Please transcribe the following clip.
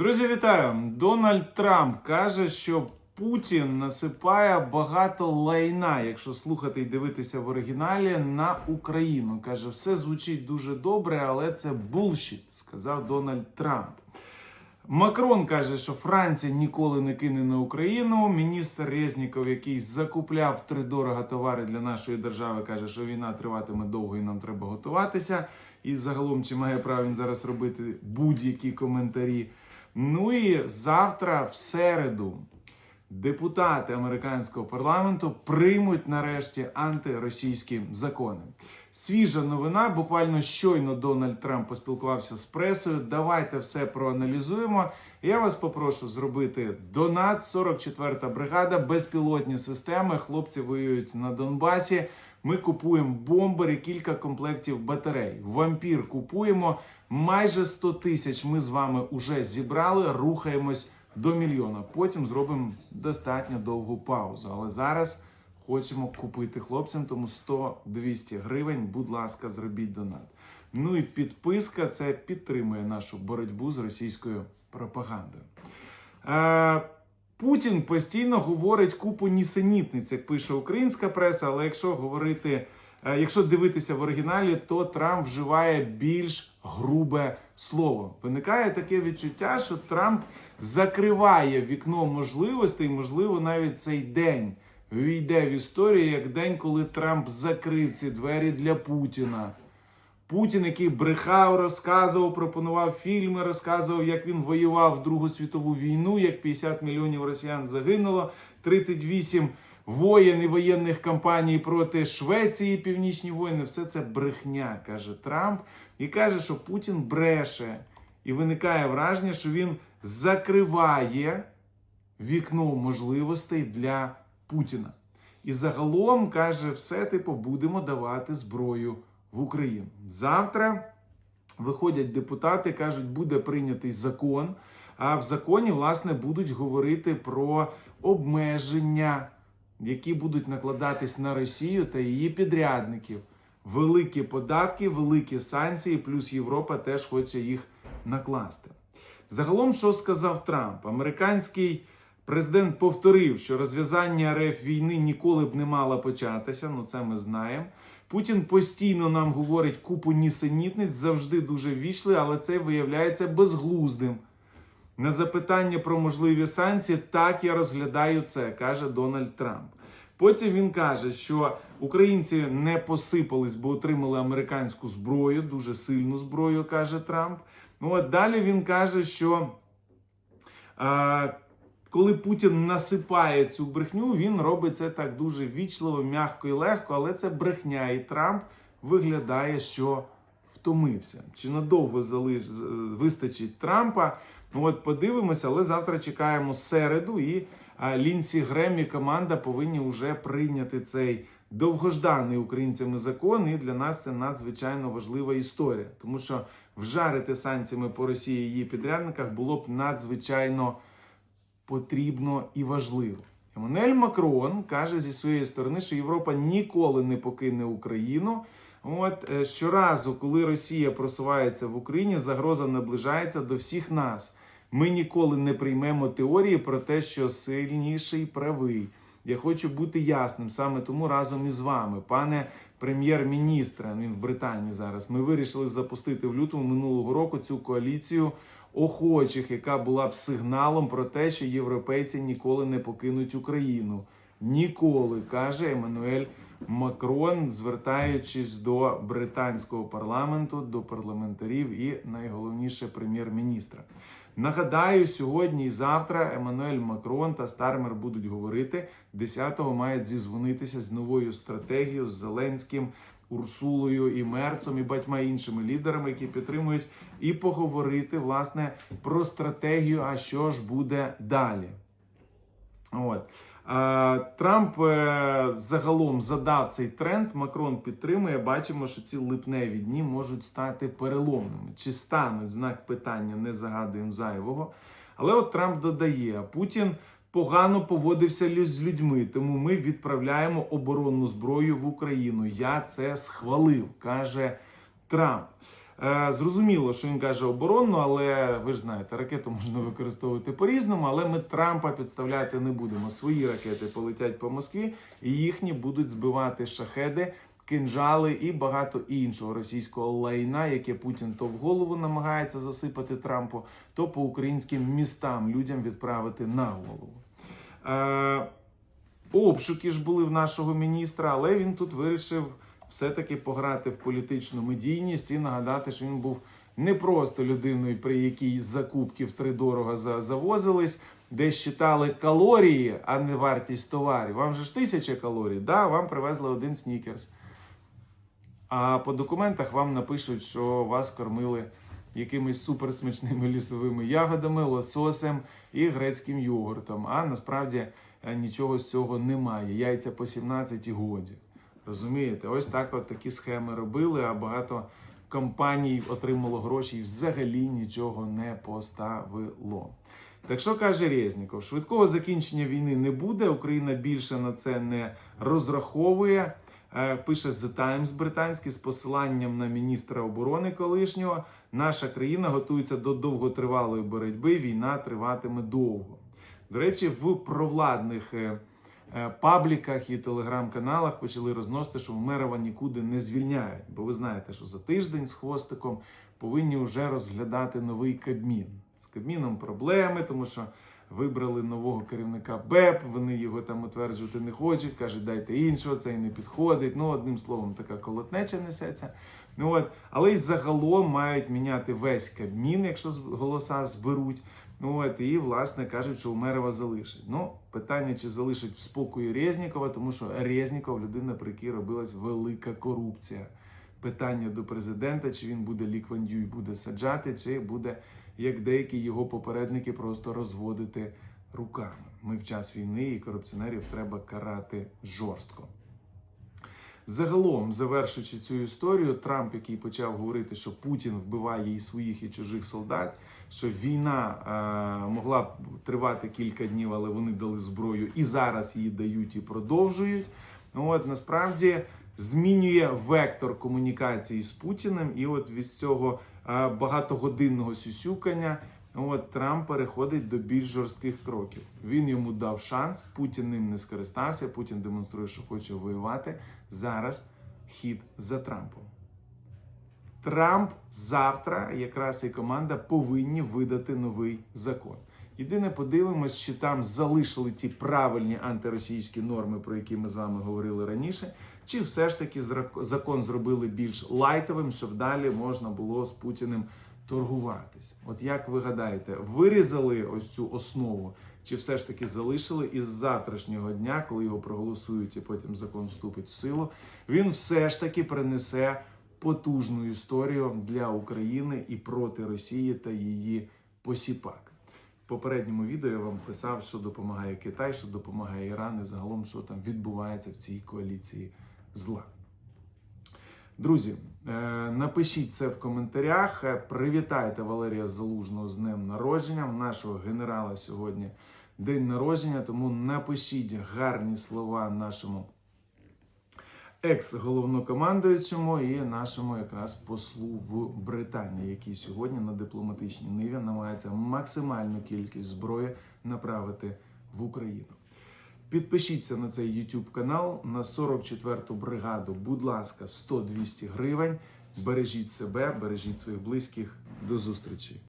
Друзі, вітаю! Дональд Трамп каже, що Путін насипає багато лайна, якщо слухати і дивитися в оригіналі, на Україну. Каже, все звучить дуже добре, але це булшіт, сказав Дональд Трамп. Макрон каже, що Франція ніколи не кине на Україну. Міністр Резніков, який закупляв втридорога товари для нашої держави, каже, що війна триватиме довго і нам треба готуватися. І загалом, чи має право він зараз робити будь-які коментарі. Ну і завтра, в середу, депутати американського парламенту приймуть нарешті антиросійські закони. Свіжа новина. Буквально щойно Дональд Трамп поспілкувався з пресою. Давайте все проаналізуємо. Я вас попрошу зробити донат. 44-та бригада, безпілотні системи. Хлопці воюють на Донбасі. Ми купуємо бомбери, кілька комплектів батарей. Вампір купуємо. Майже 100 тисяч ми з вами уже зібрали. Рухаємось до мільйона. Потім зробимо достатньо довгу паузу. Але зараз хочемо купити хлопцям, тому 100-200 гривень. Будь ласка, зробіть донат. Ну і підписка це підтримує нашу боротьбу з російською пропагандою. Путін постійно говорить купу нісенітниць, як пише українська преса. Але якщо говорити, е, якщо дивитися в оригіналі, то Трамп вживає більш грубе слово. Виникає таке відчуття, що Трамп закриває вікно можливостей, можливо, навіть цей день війде в історію як день, коли Трамп закрив ці двері для Путіна. Путін, який брехав, розказував, пропонував фільми, розказував, як він воював в Другу світову війну, як 50 мільйонів росіян загинуло, 38 воєн і воєнних кампаній проти Швеції, північні воїни. Все це брехня, каже Трамп, і каже, що Путін бреше. І виникає враження, що він закриває вікно можливостей для Путіна. І загалом каже, все типу будемо давати зброю в Україну. Завтра виходять депутати, кажуть, буде прийнятий закон. А в законі, власне, будуть говорити про обмеження, які будуть накладатись на Росію та її підрядників. Великі податки, великі санкції, плюс Європа теж хоче їх накласти. Загалом, що сказав Трамп, американський президент повторив, що розв'язання РФ війни ніколи б не мало початися. Ну це ми знаємо. Путін постійно нам говорить купу нісенітниць, завжди дуже ввічли, але це виявляється безглуздим. На запитання про можливі санкції, так я розглядаю це, каже Дональд Трамп. Потім він каже, що українці не посипались, бо отримали американську зброю, дуже сильну зброю, каже Трамп. Ну от далі він каже, що а, коли Путін насипає цю брехню, він робить це так дуже вічливо, м'яко і легко, але це брехня. І Трамп виглядає, що втомився. Чи надовго залиш... вистачить Трампа? Ну от подивимося, але завтра чекаємо середу, і Лінсі Грем і команда повинні вже прийняти цей довгожданий українцями закон. І для нас це надзвичайно важлива історія, тому що вжарити санкціями по Росії її підрядниках було б надзвичайно потрібно і важливо. Еммануель Макрон каже зі своєї сторони, що Європа ніколи не покине Україну. От е, щоразу, коли Росія просувається в Україні, загроза наближається до всіх нас. Ми ніколи не приймемо теорії про те, що сильніший правий. Я хочу бути ясним саме тому разом із вами, пане прем'єр-міністре. Він в Британії зараз. Ми вирішили запустити в лютому минулого року цю коаліцію охочих, яка була б сигналом про те, що європейці ніколи не покинуть Україну. Ніколи каже Еммануель Макрон, звертаючись до британського парламенту, до парламентарів і найголовніше прем'єр-міністра. Нагадаю, сьогодні і завтра Еммануель Макрон та Стармер будуть говорити. 10-го мають зізвонитися з новою стратегією з Зеленським, Урсулою і Мерцом і батьма іншими лідерами, які підтримують, і поговорити власне про стратегію. А що ж буде далі? От. Е, Трамп е, загалом задав цей тренд. Макрон підтримує. Бачимо, що ці липневі дні можуть стати переломними. Чи стануть знак питання, не загадуємо зайвого. Але от Трамп додає: Путін погано поводився з людьми, тому ми відправляємо оборонну зброю в Україну. Я це схвалив, каже Трамп. Е, Зрозуміло, що він каже оборонну, але ви ж знаєте, ракету можна використовувати по-різному, але ми Трампа підставляти не будемо. Свої ракети полетять по Москві, і їхні будуть збивати шахеди, кинжали і багато іншого російського лайна, яке Путін то в голову намагається засипати Трампу, то по українським містам людям відправити на голову. Е, обшуки ж були в нашого міністра, але він тут вирішив все-таки пограти в політичну медійність і нагадати, що він був не просто людиною, при якій закупки втридорога за- завозились, де считали калорії, а не вартість товарів. Вам же ж тисяча калорій, да, вам привезли один снікерс. А по документах вам напишуть, що вас кормили якимись суперсмачними лісовими ягодами, лососем і грецьким йогуртом. А насправді е, нічого з цього немає. Яйця по 17 і годі. Розумієте? Ось так от такі схеми робили, а багато компаній отримало гроші і взагалі нічого не поставило. Так що каже Резніков, швидкого закінчення війни не буде. Україна більше на це не розраховує. Е, Пише The Times британський з посиланням на міністра оборони колишнього. Наша країна готується до довготривалої боротьби. Війна триватиме довго. До речі, в провладних е, пабліках і телеграм-каналах почали розносити, що Умерова нікуди не звільняють. Бо ви знаєте, що за тиждень з хвостиком повинні вже розглядати новий Кабмін. З Кабміном проблеми, тому що вибрали нового керівника БЕП, вони його там утверджувати не хочуть, кажуть, дайте іншого, цей не підходить. Ну, одним словом, така колотнеча несеться. Ну, от. Але й загалом мають міняти весь Кабмін, якщо голоса зберуть. Ну, от, і, власне, кажуть, що Умерова залишить. Ну, питання, чи залишить в спокої Резнікова, тому що Резніков людина, при якій робилась велика корупція. Питання до президента, чи він буде ліквандю і буде саджати, чи буде, як деякі його попередники, просто розводити руками. Ми в час війни і корупціонерів треба карати жорстко. Загалом, завершуючи цю історію, Трамп, який почав говорити, що Путін вбиває і своїх, і чужих солдат, що війна е, могла б тривати кілька днів, але вони дали зброю і зараз її дають і продовжують. Ну от насправді змінює вектор комунікації з Путіним, і от від цього е, багатогодинного сюсюкання. От Трамп переходить до більш жорстких кроків. Він йому дав шанс, Путін ним не скористався. Путін демонструє, що хоче воювати. Зараз хід за Трампом. Трамп завтра, якраз і команда, повинні видати новий закон. Єдине, подивимось, чи там залишили ті правильні антиросійські норми, про які ми з вами говорили раніше, чи все ж таки закон зробили більш лайтовим, щоб далі можна було з Путіним торгуватись. От як ви гадаєте, вирізали ось цю основу, чи все ж таки залишили і з завтрашнього дня, коли його проголосують і потім закон вступить в силу, він все ж таки принесе потужну історію для України і проти Росії та її посіпак. В попередньому відео я вам писав, що допомагає Китай, що допомагає Іран і загалом, що там відбувається в цій коаліції зла. Друзі, е, напишіть це в коментарях. Е, Привітайте Валерія Залужного з днем народження. У нашого генерала сьогодні день народження, тому напишіть гарні слова нашому екс-головнокомандуючому і нашому якраз послу в Британії, який сьогодні на дипломатичній ниві намагається максимальну кількість зброї направити в Україну. Підпишіться на цей YouTube канал на 44-ту бригаду. Будь ласка, 100-200 гривень. Бережіть себе, бережіть своїх близьких. До зустрічі!